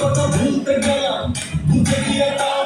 কথা ভুলতে গেলাম বুঝে গিয়ে তাও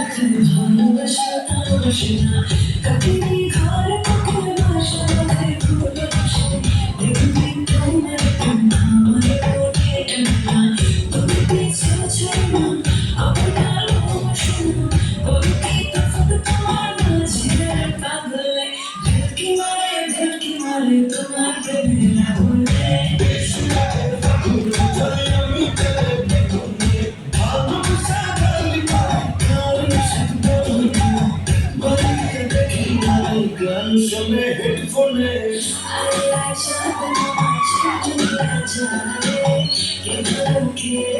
ভালোবাসা ভালোবাসে না কাকে গান শোনে হেডফোনে I like you, I like you, I like you.